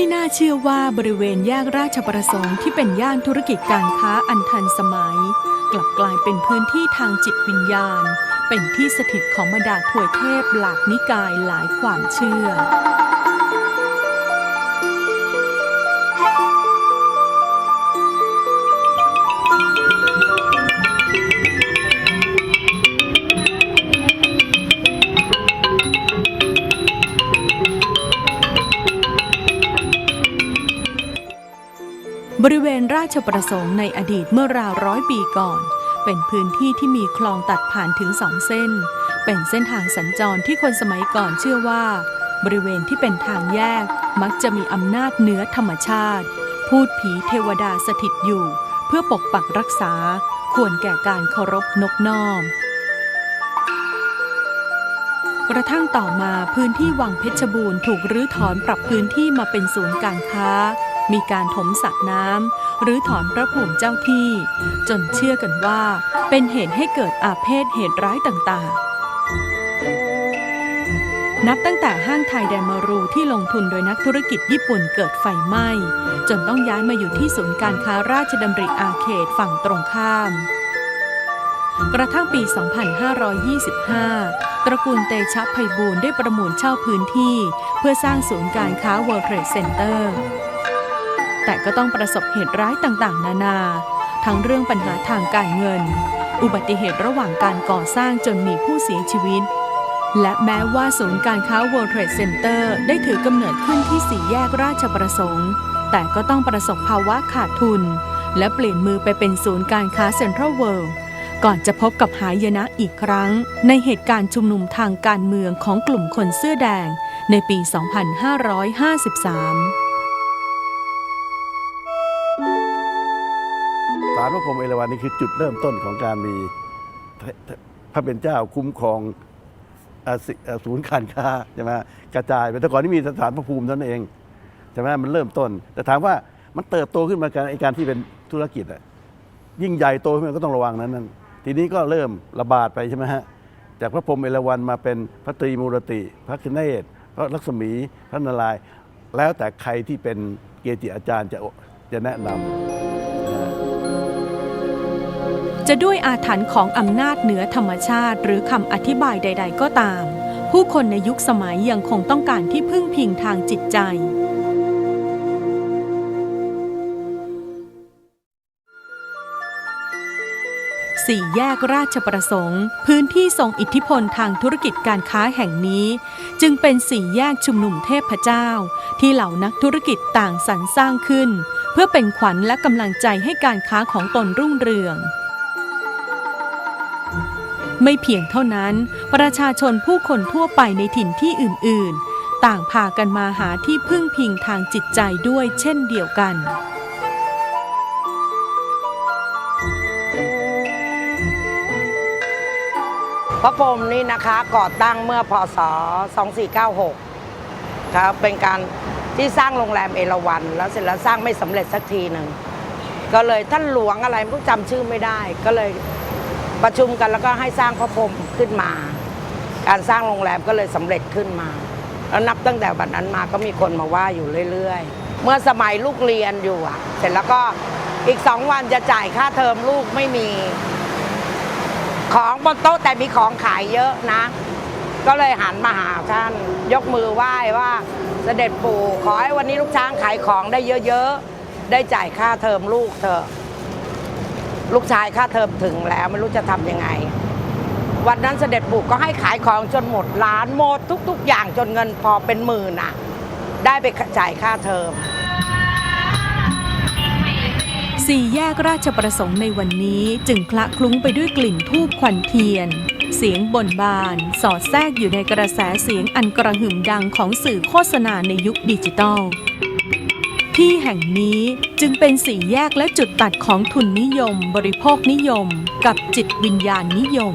ไม่น่าเชื่อว่าบริเวณแยกราชประสงค์ที่เป็นย่านธุรกิจการค้าอันทันสมัย กลับกลายเป็นพื้นที่ทางจิตวิญญาณ เป็นที่สถิตของบรรดาถวยเทพหลากนิกายหลายความเชื่อ บริเวณราชประสงค์ในอดีตเมื่อราวร้อยปีก่อน เป็นพื้นที่ที่มีคลองตัดผ่านถึงสองเส้น เป็นเส้นทางสัญจรที่คนสมัยก่อนเชื่อว่า บริเวณที่เป็นทางแยกมักจะมีอำนาจเหนือธรรมชาติ พูดผีเทวดาสถิตอยู่ เพื่อปกปักรักษาควรแก่การเคารพนกน้อมกระทั่งต่อมาพื้นที่วังเพชรบูรณ์ถูกรื้อถอนปรับพื้นที่มาเป็นศูนย์การค้า มีการถมสระน้ำหรือถอนพระภูมิเจ้าที่ จนเชื่อกันว่าเป็นเหตุให้เกิดอาเพศเหตุร้ายต่างๆ นับตั้งแต่ห้างไทยแดมารูที่ลงทุนโดยนักธุรกิจญี่ปุ่นเกิดไฟไหม้ จนต้องย้ายมาอยู่ที่ศูนย์การค้าราชดำริอาเขตฝั่งตรงข้ามกระทั่งปี 2525 ตระกูลเตชะไพบูลได้ประมูลเช่าพื้นที่ เพื่อสร้างศูนย์การค้า World Trade Center แต่ก็ต้องประสบเหตุร้ายต่างๆ นานา ทั้งเรื่องปัญหาทางการเงิน อุบัติเหตุระหว่างการก่อสร้างจนมีผู้เสียชีวิต และแม้ว่าศูนย์การค้า World Trade Center ได้ถือกำเนิดขึ้นที่สี่แยกราชประสงค์ แต่ก็ต้องประสบภาวะขาดทุน และเปลี่ยนมือไปเป็นศูนย์การค้าเซ็นทรัลเวิลด์ก่อนจะพบกับหายนะอีกครั้ง ในเหตุการณ์ชุมนุมทางการเมืองของกลุ่มคนเสื้อแดง ในปี 2553าลพระพรหมเอราวัณนี่คือจุดเริ่มต้นของการมีพระเป็นเจ้าคุ้มครองศูนย์การค้าใช่ไหมกระจายไปแต่ก่อนนี่มีสถานพระภูมิเท่านั้นเองใช่ไหมมันเริ่มต้น แต่ถามว่ามันเติบโตขึ้นมาการไอการที่เป็นธุรกิจอะยิ่งใหญ่โตขึ้นมาก็ต้องระวังนั้นนั้นทีนี้ก็เริ่มระบาดไปใช่ไหมฮะจากพระพรหมเอราวัณมาเป็นพระตรีมูรติ พระคเนศพระลักษมีพระนารายแล้วแต่ใครที่เป็นเกจิอาจารย์จะจะแนะนำ จะด้วยอาถรรพ์ของอำนาจเหนือธรรมชาติหรือคำอธิบายใด ๆ ก็ตาม ผู้คนในยุคสมัยยังคงต้องการที่พึ่งพิงทางจิตใจสี่แยกราชประสงค์ พื้นที่ทรงอิทธิพลทางธุรกิจการค้าแห่งนี้ จึงเป็นสี่แยกชุมนุมเทพเจ้า ที่เหล่านักธุรกิจต่างสรรสร้างขึ้น เพื่อเป็นขวัญและกำลังใจให้การค้าของตนรุ่งเรือง ไม่เพียงเท่านั้น ประชาชนผู้คนทั่วไปในถิ่นที่อื่น ๆ ต่างพากันมาหาที่พึ่งพิงทางจิตใจด้วยเช่นเดียวกันพระพรหมนี่นะคะก่อตั้งเมื่อพศ 2496 ครับเป็นการที่สร้างโรงแรมเอราวัณแล้วเสร็จแล้วสร้างไม่สำเร็จสักทีหนึ่ง ก็เลยท่านหลวงอะไรไม่รู้จำชื่อไม่ได้ ก็เลย ประชุมกันแล้วก็ให้สร้างพระพรหมขึ้นมา การสร้างโรงแรมก็เลยสำเร็จขึ้นมาแล้วนับตั้งแต่วันนั้นมาก็มีคนมาว่าอยู่เรื่อยๆ เมื่อสมัยลูกเรียนอยู่อะเสร็จแล้วก็อีกสองวันจะจ่ายค่าเทอมลูกไม่มี ของบนโต๊ะแต่มีของขายเยอะนะ ก็เลยหันมาหาท่าน ยกมือไหว้ว่าเสด็จปู่ขอให้วันนี้ลูกช้างขายของได้เยอะๆ ได้จ่ายค่าเทอมลูกเถอะ ลูกชายค่าเทอมถึงแล้วไม่รู้จะทำยังไง วันนั้นเสด็จปู่ก็ให้ขายของจนหมดร้านหมดทุก ๆ อย่างจนเงินพอเป็นหมื่นอะ ได้ไปจ่ายค่าเทอมสี่แยกราชประสงค์ในวันนี้จึงคละคลุ้งไปด้วยกลิ่นทูบควันเทียน เสียงบ่นบาน สอดแทรกอยู่ในกระแสเสียงอันกระหึ่มดังของสื่อโฆษณาในยุคดิจิตอล ที่แห่งนี้จึงเป็นสี่แยกและจุดตัดของทุนนิยม บริโภคนิยม กับจิตวิญญาณนิยม